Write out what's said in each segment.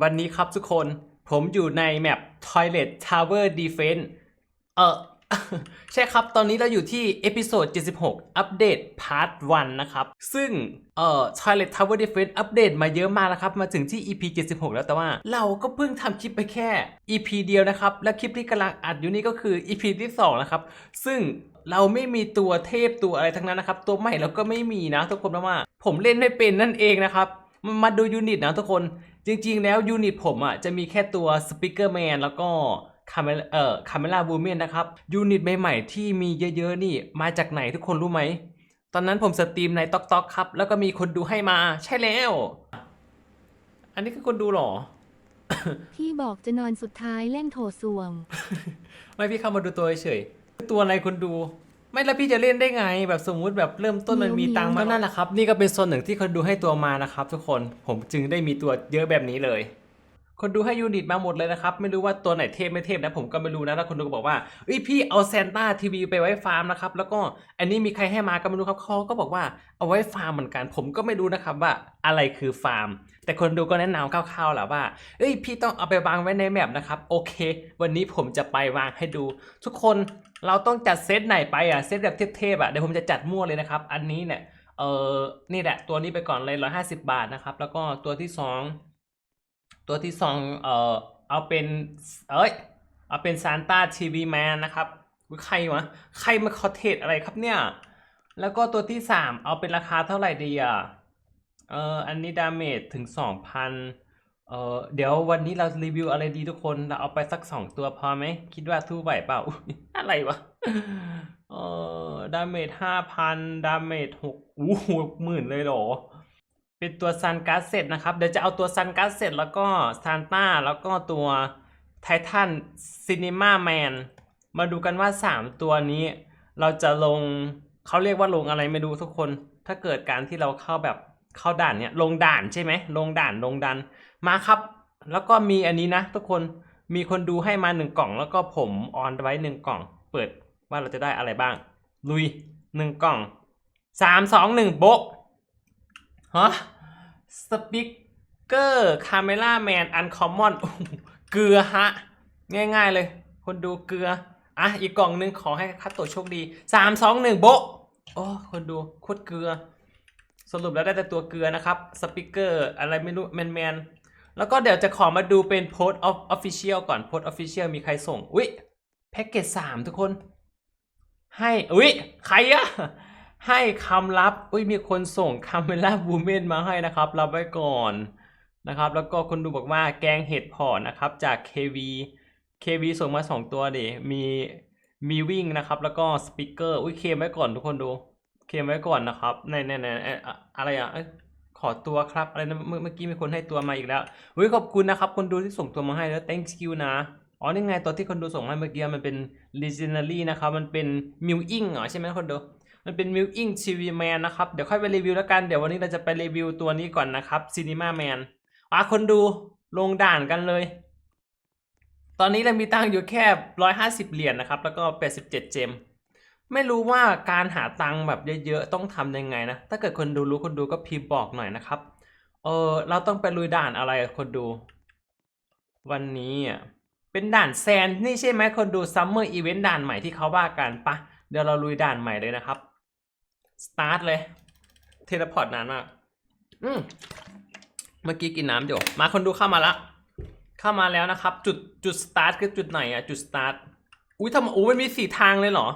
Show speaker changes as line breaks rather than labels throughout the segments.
วันนี้ครับทุกคนผมอยู่ในแมป Toilet Tower Defense เออใช่ครับตอนนี้เราอยู่ที่เอพิโซด76 อัปเดตพาร์ท1นะครับ ซึ่งเอ่อ Toilet Tower Defense อัปเดตมาเยอะมากนะครับ มาถึงที่ EP 76 แล้วแต่ว่าเราก็เพิ่งทำคลิปไปแค่ EP เดียวนะครับ และคลิปที่กำลังอัดอยู่นี่ก็คือ EP ที่ 2 นะครับ ซึ่งเราไม่มีตัวเทพตัวอะไรทั้งนั้นนะครับ ตัวใหม่เราก็ไม่มีนะทุกคนเพราะว่า ผมเล่นไม่เป็นนั่นเองนะครับ มามาดูยูนิตนะทุกคนจริงๆ แล้วยูนิตผมอะจะมีแค่ตัวสปิเกอร์แมนแล้วก็คาเมเอ่อคาเมล่าบูเมนนะครับยูนิตใหม่ๆที่มีเยอะๆนี่มาจากไหนทุกคนรู้ไหม ตอนนั้นผมสตรีมในต็อกต็อกครับ แล้วก็มีคนดูให้มาใช่แล้ว อันนี้คือคนดูเหรอ
พี่บอกจะนอนสุดท้ายเล่นโถส้วม
ไม่พี่เข้ามาดูตัวเฉยๆตัวอะไรคนดู ไม่แล้วพี่จะเล่นได้ไง แบบสมมุติแบบเริ่มต้นมันมีตังค์มานั่นแหละครับ นี่ก็เป็นโซนหนึ่งที่คนดูให้ตัวมานะครับ ทุกคนผมจึงได้มีตัวเยอะแบบนี้เลย คนดูให้ยูนิตมาหมดเลยนะครับ ไม่รู้ว่าตัวไหนเทพไม่เทพนะผมก็ไม่รู้นะแล้วคนดูก็บอกว่าเอ้ยพี่เอาแซนต้าทีวีไปไว้ฟาร์มนะครับแล้วก็อันนี้มีใครให้มาก็ไม่รู้ครับเขาก็บอกว่าเอาไว้ฟาร์มเหมือนกัน ผมก็ไม่รู้นะครับว่าอะไรคือฟาร์ม แต่คนดูก็แนะนำคร่าวๆแหละว่าเอ้ยพี่ต้องเอาไปวางไว้ในแมปนะครับโอเค วันนี้ผมจะไปวางให้ดู ทุกคน เราต้องจัดเซตไหนไปอะเซตแบบเทพๆอะเดี๋ยวผมจะจัดมั่วเลยนะครับ อันนี้เนี่ยเออนี่แหละตัวนี้ไปก่อนเลยร้อยห้าสิบาทนะครับ แล้วก็ตัวที่สองตัวที่สองเออเอาเป็นเอ้ยเอาเป็นซานต้าทีวีแมนนะครับใครวะใครมาคอเทสอะไรครับเนี่ย แล้วก็ตัวที่สามเอาเป็นราคาเท่าไหร่ดีอะเอออันนี้ดาเมจถึงสองพัน เออเดี๋ยววันนี้เรารีวิวอะไรดีทุกคนเราเอาไปสักสองตัวพอไหม คิดว่าทู่ไหวเปล่าอุ๊ยอะไรวะเออดาเมจห้าพันดาเมจหกอู้หกหมื่นเลยเหรอ เป็นตัวซันการ์ดเสร็จนะครับ เดี๋ยวจะเอาตัวซันการ์ดเสร็จแล้วก็ซานต้าแล้วก็ตัวไททันซินิมาแมนมาดูกันว่า 3 ตัวนี้ เราจะลงเขาเรียกว่าลงอะไรไม่รู้ทุกคน ถ้าเกิดการที่เราเข้าแบบเข้าด่านเนี่ยลงด่านใช่ไหมลงด่านลงดัน มาครับ แล้วก็มีอันนี้นะ ทุกคนมีคนดูให้มาหนึ่งกล่อง แล้วก็ผมออนไว้หนึ่งกล่อง เปิดว่าเราจะได้อะไรบ้าง ลุยหนึ่งกล่องสามสองหนึ่งโบะฮะสปิเกอร์คาเมล่าแมนอันคอมมอนเกลือฮะ ง่ายๆเลย คนดูเกลือ อะ อีกกล่องหนึงขอให้คัตโตโชคดีสามสองหนึ่งโบะโอ้คนดูโคตรเกลือ สรุปแล้วได้แต่ตัวเกลือนะครับ สปิเกอร์อะไรไม่รู้ แมนแมน แล้วก็เดี๋ยวจะขอมาดูเป็นโพสต์ออฟฟิเชียลก่อนโพสต์ออฟฟิเชียลมีใครส่ง อุ๊ยแพ็กเกจสามทุกคน ให้ อุ๊ย ใครอะให้คำลับ อุ๊ย มีคนส่งคาเมล่าบูเมนมาให้นะครับ รับไว้ก่อนนะครับ แล้วก็คนดูบอกว่าแกงเห็ดพอนะครับ จาก KV KV ส่งมา 2 ตัวดิมีมีวิ่งนะครับ แล้วก็สปิเกอร์ อุ๊ยเคมไว้ก่อนทุกคนดู เคมไว้ก่อนนะครับในในในเอ่ออะอะไรอะ ขอตัวครับ อะไรนะเมื่อกี้มีคนให้ตัวมาอีกแล้วอุ๊ยขอบคุณนะครับ คนดูที่ส่งตัวมาให้แล้ว thank you นะอ๋อนี่ไงตัวที่คนดูส่งมาให้เมื่อกี้มันเป็น legendary นะครับ มันเป็น m i l i n g เหรอใช่ไหมคนดู มันเป็น m i l i n g TV Man นะครับ เดี๋ยวค่อยไปรีวิวแล้วกัน เดี๋ยววันนี้เราจะไปรีวิวตัวนี้ก่อนนะครับ Cinema Man อะคนดูลงด่านกันเลย ตอนนี้เรามีตังอยู่แค่ร้อยห้าสิบเหรียญนะครับ แล้วก็แปดสิบเจ็ดเจม ไม่รู้ว่าการหาตังค์แบบเยอะๆต้องทำยังไงนะ ถ้าเกิดคนดูรู้คนดูก็พิมพ์บอกหน่อยนะครับ เออเราต้องไปลุยด่านอะไรคนดู วันนี้อะเป็นด่านแซนนี่ใช่ไหมคนดูซัมเมอร์อีเวนต์ด่านใหม่ที่เขาว่ากันปะเดี๋ยวเราลุยด่านใหม่เลยนะครับ สตาร์ทเลย เทเลพอร์ตนานมาก อืมเมื่อกี้กินน้ำอยู่ มาคนดูเข้ามาละ เข้ามาแล้วนะครับ จุดจุดสตาร์ทคือจุดไหนอะจุดสตาร์ท อุ้ยทำไมอุ้ยมันมีสี่ทางเลยเหรอ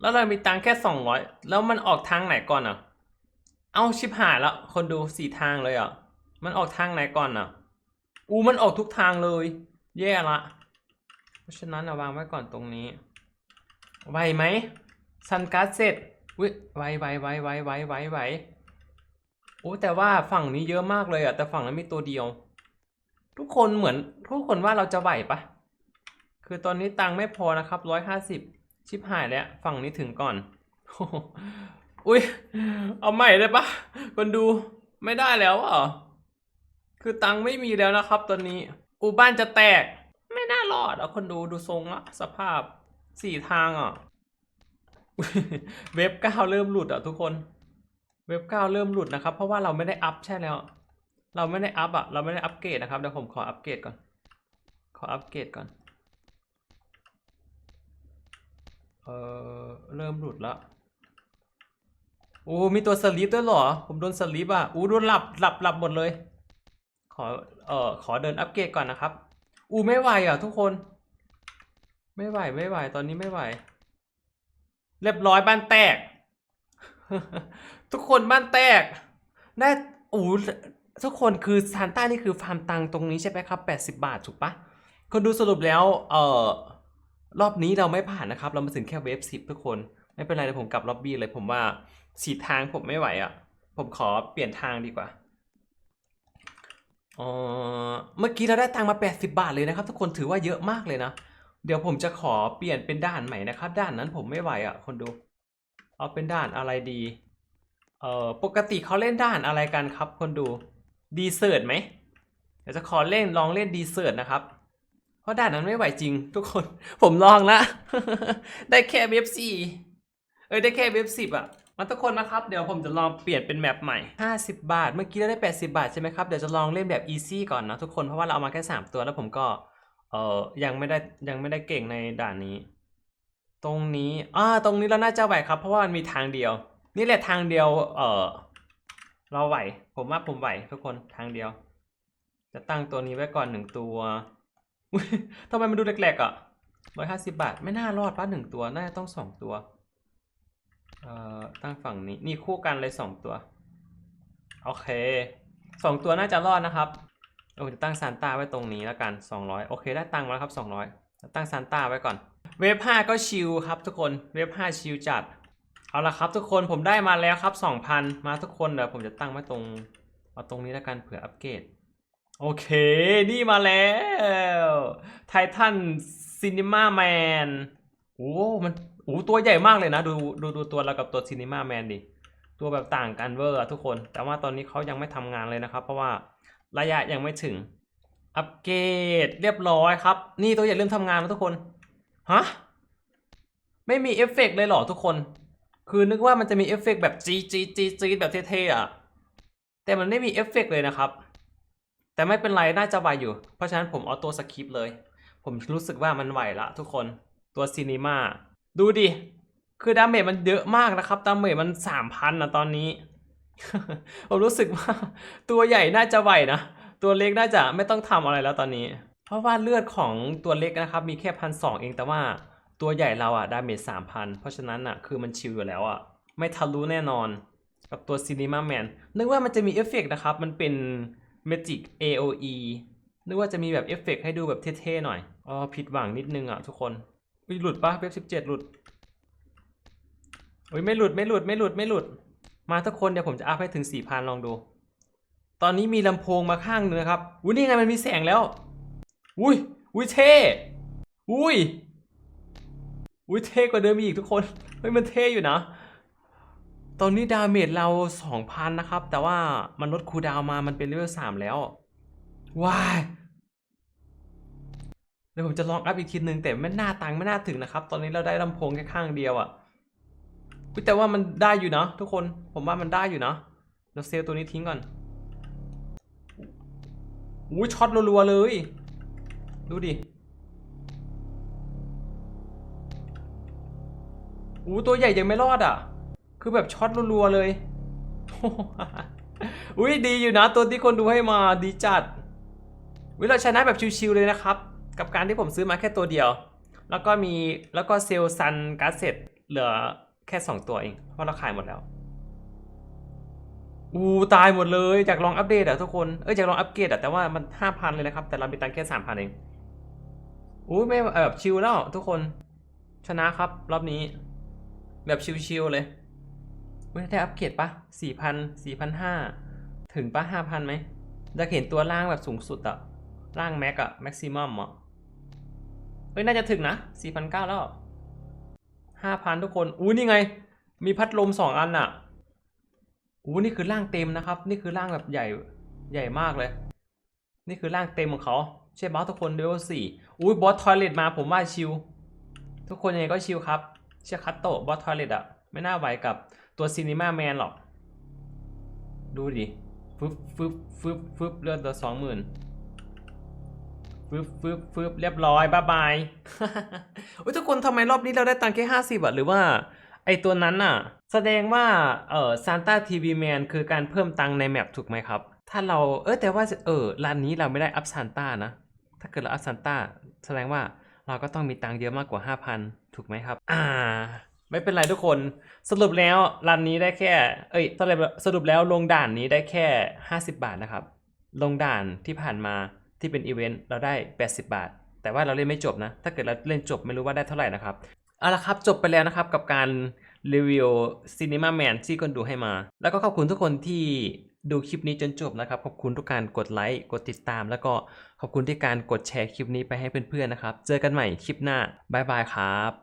แล้วเรามีตังค์แค่สองร้อยแล้วมันออกทางไหนก่อนอะเอาชิบหายแล้วคนดูสี่ทางเลยอะ มันออกทางไหนก่อนอะอูมันออกทุกทางเลย แย่ละ เพราะฉะนั้นเอาวางไว้ก่อนตรงนี้ไหวไหมซันการ์ดเสร็จอุ้ยไหวไหวไหวไหวไหวไหวไหวโอ้แต่ว่าฝั่งนี้เยอะมากเลยอะ แต่ฝั่งนั้นมีตัวเดียว ทุกคนเหมือนทุกคนว่าเราจะไหวปะคือตอนนี้ตังค์ไม่พอนะครับร้อยห้าสิบ ชิบหายแล้วฝั่งนี้ถึงก่อน อุ้ยเอาใหม่ได้ปะคนดูไม่ได้แล้วเหรอ คือตังค์ไม่มีแล้วนะครับตอนนี้ อูบ้านจะแตก ไม่น่ารอดเอาคนดูดูทรงละสภาพสี่ทางอะ เว็บเก้าเริ่มหลุดอะทุกคน เว็บเก้าเริ่มหลุดนะครับ เพราะว่าเราไม่ได้อัพใช่แล้ว เราไม่ได้อัพอะเราไม่ได้อัปเกรดนะครับเดี๋ยวผมขออัปเกรดก่อน ขออัปเกรดก่อน เออเริ่มหลุดละโอ้มีตัวสลีปด้วยเหรอ ผมโดนสลีปอะอู้โดนหลับหลับหลับหมดเลย ขอเอ่อขอเดินอัปเกรดก่อนนะครับ อู้ไม่ไหวอะทุกคน ไม่ไหวไม่ไหวตอนนี้ไม่ไหว เรียบร้อยบ้านแตก ทุกคนบ้านแตก ได้อู้ทุกคนคือซานต้านี่คือฟาร์มตังตรงนี้ใช่ไหมครับ 80 บาทถูกปะคนดูสรุปแล้ว เอ่อ รอบนี้เราไม่ผ่านนะครับ เรามาถึงแค่เวฟสิบทุกคน ไม่เป็นไรเดี๋ยวผมกลับล็อบบี้เลยผมว่าสีทางผมไม่ไหวอะ่ะ ผมขอเปลี่ยนทางดีกว่าเออเมื่อกี้เราได้ตังค์มา 80 บาทเลยนะครับ ทุกคนถือว่าเยอะมากเลยนะ เดี๋ยวผมจะขอเปลี่ยนเป็นด่านใหม่นะครับด่านนั้นผมไม่ไหวอะ่ะ คนดู เอาเป็นด่านอะไรดี เอ่อปกติเขาเล่นด่านอะไรกันครับ คนดูดีเซิร์ตไหมเดี๋ยวจะขอเล่นลองเล่นดีเซิร์ตนะครับ เพราะด่านนั้นไม่ไหวจริง ทุกคน ผมลองละได้แค่เว็บสี่เอ้ยได้แค่เว็บสิบอะมาทุกคนนะครับ เดี๋ยวผมจะลองเปลี่ยนเป็นแมปใหม่ 50 บาท เมื่อกี้เราได้ 80 บาทใช่ไหมครับ เดี๋ยวจะลองเล่นแบบอีซี่ก่อนนะทุกคน เพราะว่าเราเอามาแค่ 3 ตัวแล้วผมก็ เอ่อยังไม่ได้ยังไม่ได้เก่งในด่านนี้ ตรงนี้ อ่า ตรงนี้เราน่าจะไหวครับ เพราะว่ามันมีทางเดียว นี่แหละทางเดียว เออเราไหว ผมว่าผมไหวทุกคน ทางเดียว จะตั้งตัวนี้ไว้ก่อนหนึ่งตัว ทำไมมันดูแหลกๆอะร้อยห้าสิบาท ไม่น่ารอดป้ะหนึ่งตัว น่าจะต้องสองตัว เอ่อ ตั้งฝั่งนี้ นี่คู่กันเลยสองตัว โอเคสองตัวน่าจะรอดนะครับโอ้จะตั้งซานต้าไว้ตรงนี้แล้วกันสองร้อยโอเค ได้ตังค์มาแล้วครับสองร้อยตั้งซานต้าไว้ก่อน เวฟห้าก็ชิลครับทุกคน เวฟห้าชิลจัด เอาละครับทุกคน ผมได้มาแล้วครับสองพันมาทุกคนเดี๋ยวผมจะตั้งไว้ตรง เอาตรงนี้แล้วกันเผื่ออัปเกรด โอเค นี่มาแล้วไททันซีนิม่าแมนโอ้มันโอ้ตัวใหญ่มากเลยนะ ดูดูดูตัวเรากับตัวซีนิม่าแมนดิ ตัวแบบต่างกันเวอร์อะทุกคน แต่ว่าตอนนี้เขายังไม่ทำงานเลยนะครับ เพราะว่าระยะยังไม่ถึง อัปเกรดเรียบร้อยครับ นี่ตัวใหญ่เริ่มทำงานแล้วทุกคน ฮะ ไม่มีเอฟเฟกเลยเหรอทุกคน คือนึกว่ามันจะมีเอฟเฟกแบบจีจีจีจีแบบเท่ๆอะแต่มันไม่มีเอฟเฟกเลยนะครับ แต่ไม่เป็นไรน่าจะไหวอยู่ เพราะฉะนั้นผมเอาตัวสคริปเลย ผมรู้สึกว่ามันไหวละทุกคนตัวซีนีมาดูดิ คือดาเมจมันเยอะมากนะครับดาเมจมันสามพันนะตอนนี้ ผมรู้สึกว่า ตัวใหญ่น่าจะไหวนะ ตัวเล็กน่าจะไม่ต้องทำอะไรแล้วตอนนี้ เพราะว่าเลือดของตัวเล็กนะครับ มีแค่พันสองเองแต่ว่าตัวใหญ่เราอะดาเมจสามพันเพราะฉะนั้นอะคือมันชิลอยู่แล้วอะไม่ทะลุแน่นอน กับตัวซีนีมาแมนนึกว่ามันจะมีเอฟเฟกต์นะครับ มันเป็น Magic AOE นึกว่าจะมีแบบเอฟเฟกต์ให้ดูแบบเท่ๆหน่อย อ๋อ ผิดหวังนิดนึงอะทุกคนอุ้ยหลุดปะเว็บสิบเจ็ดหลุดอุ้ยไม่หลุดไม่หลุดไม่หลุดไม่หลุด มาทุกคนเดี๋ยวผมจะอัพให้ถึงสี่พันลองดู ตอนนี้มีลำโพงมาข้างนึงนะครับอุ้ยนี่ไงมันมีแสงแล้ว อุ้ยอุ้ยเท่อุ้ยอุ้ยเท่กว่าเดิมอีกทุกคน เฮ้ยมันเท่อยู่นะ ตอนนี้ดาเมจเรา 2,000 นะครับ แต่ว่ามันลดคูดาวมามันเป็นเลเวล3แล้ว ว้ายเดี๋ยวผมจะลองอัพอีกทีนึง แต่ไม่น่าตังค์ไม่น่าถึงนะครับ ตอนนี้เราได้ลำโพงแค่ข้างเดียวอะ่ะแต่ว่ามันได้อยู่นะทุกคนผมว่ามันได้อยู่นะเราเซลตัวนี้ทิ้งก่อนอุ้ยช็อตรัวๆเลย ดูดิอู้ตัวใหญ่ยังไม่รอดอะ คือแบบช็อตรัวๆเลยอุ้ยดีอยู่นะตัวที่คนดูให้มาดีจัดวิเราชนะแบบชิวๆเลยนะครับ กับการที่ผมซื้อมาแค่ตัวเดียว แล้วก็มีแล้วก็เซลซันการ์เสร็จเหลือแค่ 2 ตัวเอง เพราะเราขายหมดแล้ว อูตายหมดเลยอยากลองอัปเดตอะทุกคนเอ้ยอยากลองอัปเกรดอะแต่ว่ามัน5,000เลยนะครับ แต่เรามีตังแค่3,000เองอู้ไม่แบบชิลแล้วทุกคน ชนะครับรอบนี้ แบบชิลๆเลย เว้ยได้อัปเกรดปะสี่พันสี่พันห้าถึงปะห้าพันไหมอยากเห็นตัวล่างแบบสูงสุดอะล่างแม็กอะแม็กซิมัมอะเฮ้ยน่าจะถึงนะสี่พันเก้าแล้วห้าพันทุกคนอู้ยนี่ไง มีพัดลมสองอันอะอู้นี่คือร่างเต็มนะครับ นี่คือร่างแบบใหญ่ใหญ่มากเลย นี่คือร่างเต็มของเขาใช่ไหมทุกคนเดวสี่อุ้ยบอสทอยเลตมาผมว่าชิลทุกคนยังไงก็ชิลครับเชื่คัตโตบอสทอยเลตอะไม่น่าไหวกับ ตัวซีนิมาแมนหรอก ดูดิฟึบฟึบฟึบฟึบเลือดตัวสองหมื่นฟึบฟึบฟึบเรียบร้อยบ๊ายบายโอ้ยทุกคนทำไมรอบนี้เราได้ตังค์แค่ห้าสิบอะหรือว่าไอตัวนั้นน่ะ แสดงว่าเออซานต้าทีวีแมนคือการเพิ่มตังค์ในแมปถูกไหมครับ ถ้าเราเออแต่ว่าเออร้านนี้เราไม่ได้อัพซานต้านะ ถ้าเกิดเราอัพซานต้าแสดงว่าเราก็ต้องมีตังค์เยอะมากกว่า 5,000 ถูกไหมครับ อ่า ไม่เป็นไรทุกคน สรุปแล้วร้านนี้ได้แค่ เอ้ยสรุปสรุปแล้วลงด่านนี้ได้แค่ 50 บาทนะครับ ลงด่านที่ผ่านมาที่เป็นอีเวนต์เราได้ 80 บาท แต่ว่าเราเล่นไม่จบนะ ถ้าเกิดเราเล่นจบไม่รู้ว่าได้เท่าไหร่นะครับเอาละครับจบไปแล้วนะครับกับการรีวิว Cinema Man ที่คนดูให้มา แล้วก็ขอบคุณทุกคนที่ดูคลิปนี้จนจบนะครับ ขอบคุณทุกการกดไลค์ กดติดตาม แล้วก็ขอบคุณที่การกดแชร์คลิปนี้ไปให้เพื่อนๆนะครับ เจอกันใหม่คลิปหน้า บ๊ายบายครับ